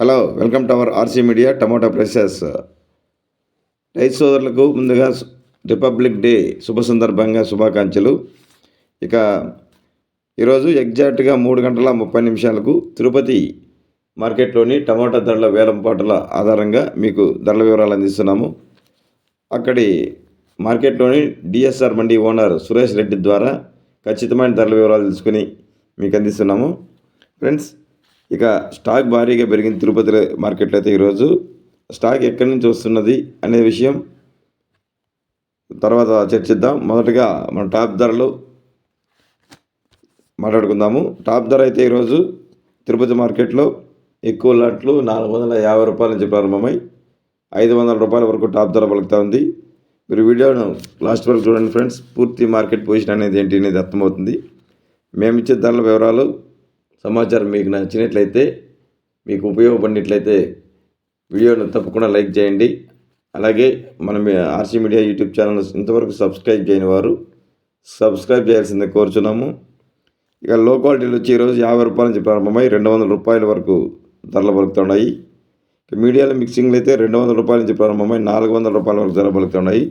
Hello welcome to our RC media tomato prices రైతు సోదరులకు ముందుగా రిపబ్లిక్ డే శుభ సందర్భంగా శుభాకాంక్షలు. ఇక ఈరోజు ఎగ్జాక్ట్గా మూడు గంటల ముప్పై నిమిషాలకు తిరుపతి మార్కెట్లోని టమాటా ధరల వేలంపాటల ఆధారంగా మీకు ధరల వివరాలు అందిస్తున్నాము. అక్కడి మార్కెట్లోని డిఎస్ఆర్ మండి ఓనర్ సురేష్ రెడ్డి ద్వారా ఖచ్చితమైన ధరల వివరాలు తెలుసుకుని మీకు అందిస్తున్నాము. ఫ్రెండ్స్ ఇక స్టాక్ భారీగా పెరిగింది తిరుపతి మార్కెట్లో అయితే ఈరోజు. స్టాక్ ఎక్కడి నుంచి వస్తున్నది అనే విషయం తర్వాత చర్చిద్దాం. మొదటగా మన టాప్ ధరలు మాట్లాడుకుందాము. టాప్ ధర అయితే ఈరోజు తిరుపతి మార్కెట్లో ఎక్కువ లాట్లు నాలుగు వందల యాభై రూపాయల నుంచి ప్రారంభమై ఐదు వందల రూపాయల వరకు టాప్ ధర పలుకుతా ఉంది. మీరు వీడియోను లాస్ట్ వరకు చూడండి ఫ్రెండ్స్. పూర్తి మార్కెట్ పొజిషన్ అనేది ఏంటి అనేది అర్థమవుతుంది. మేము ఇచ్చే ధరల వివరాలు సమాచారం మీకు నచ్చినట్లయితే మీకు ఉపయోగపడినట్లయితే వీడియోను తప్పకుండా లైక్ చేయండి. అలాగే మనం ఆర్సీ మీడియా యూట్యూబ్ ఛానల్ ఇంతవరకు సబ్స్క్రైబ్ చేయని వారు సబ్స్క్రైబ్ చేయాల్సిందే కోరుచున్నాము. ఇక లో క్వాలిటీలు వచ్చి ఈరోజు యాభై రూపాయల నుంచి ప్రారంభమై రెండు వందల రూపాయల వరకు ధరలు పలుకుతున్నాయి. ఇక మీడియాలో మిక్సింగ్లు అయితే రెండు వందల రూపాయల నుంచి ప్రారంభమై నాలుగు వందల రూపాయల వరకు ధర పలుకుతున్నాయి.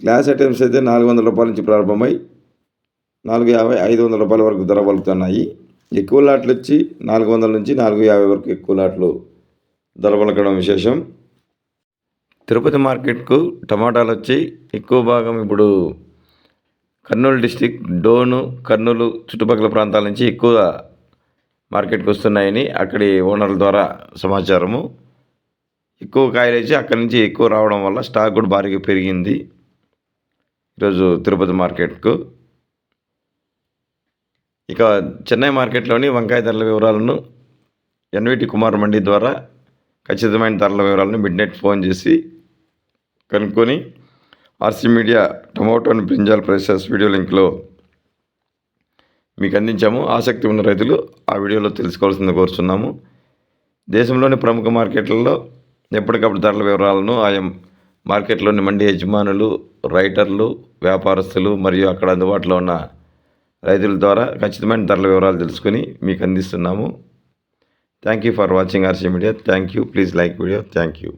గ్లాస్ ఐటమ్స్ అయితే నాలుగు వందల రూపాయల నుంచి ప్రారంభమై నాలుగు యాభై ఐదు వందల రూపాయల వరకు ధర పలుకుతున్నాయి. ఎక్కువ లాట్లు వచ్చి నాలుగు వందల నుంచి నాలుగు యాభై వరకు ఎక్కువ లాట్లు ధర పలకడం విశేషం. తిరుపతి మార్కెట్కు టమాటాలు వచ్చి ఎక్కువ భాగం ఇప్పుడు కర్నూలు డిస్టిక్ డోను కర్నూలు చుట్టుపక్కల ప్రాంతాల నుంచి ఎక్కువ మార్కెట్కి వస్తున్నాయని అక్కడి ఓనర్ల ద్వారా సమాచారము. ఎక్కువ కాయలు వేసి అక్కడి నుంచి ఎక్కువ రావడం వల్ల స్టాక్ కూడా భారీగా పెరిగింది. ఈరోజు తిరుపతి మార్కెట్కు ఇక చెన్నై మార్కెట్లోని వంకాయ ధరల వివరాలను ఎన్విటి కుమార్ మండి ద్వారా ఖచ్చితమైన ధరల వివరాలను మిడ్ నైట్ ఫోన్ చేసి కనుక్కొని RC media tomato brinjal prices video లింక్లో మీకు అందించాము. ఆసక్తి ఉన్న రైతులు ఆ వీడియోలో తెలుసుకోవాల్సింది కోరుతున్నాము దేశంలోని ప్రముఖ మార్కెట్లలో ఎప్పటికప్పుడు ధరల వివరాలను ఆయా మార్కెట్లోని మండి యజమానులు రైటర్లు వ్యాపారస్తులు మరియు అక్కడ అందుబాటులో ఉన్న రైతుల ద్వారా ఖచ్చితమైన ధరల వివరాలు తెలుసుకొని మీకు అందిస్తున్నాము. Thank you for watching RC media thank you please like video thank you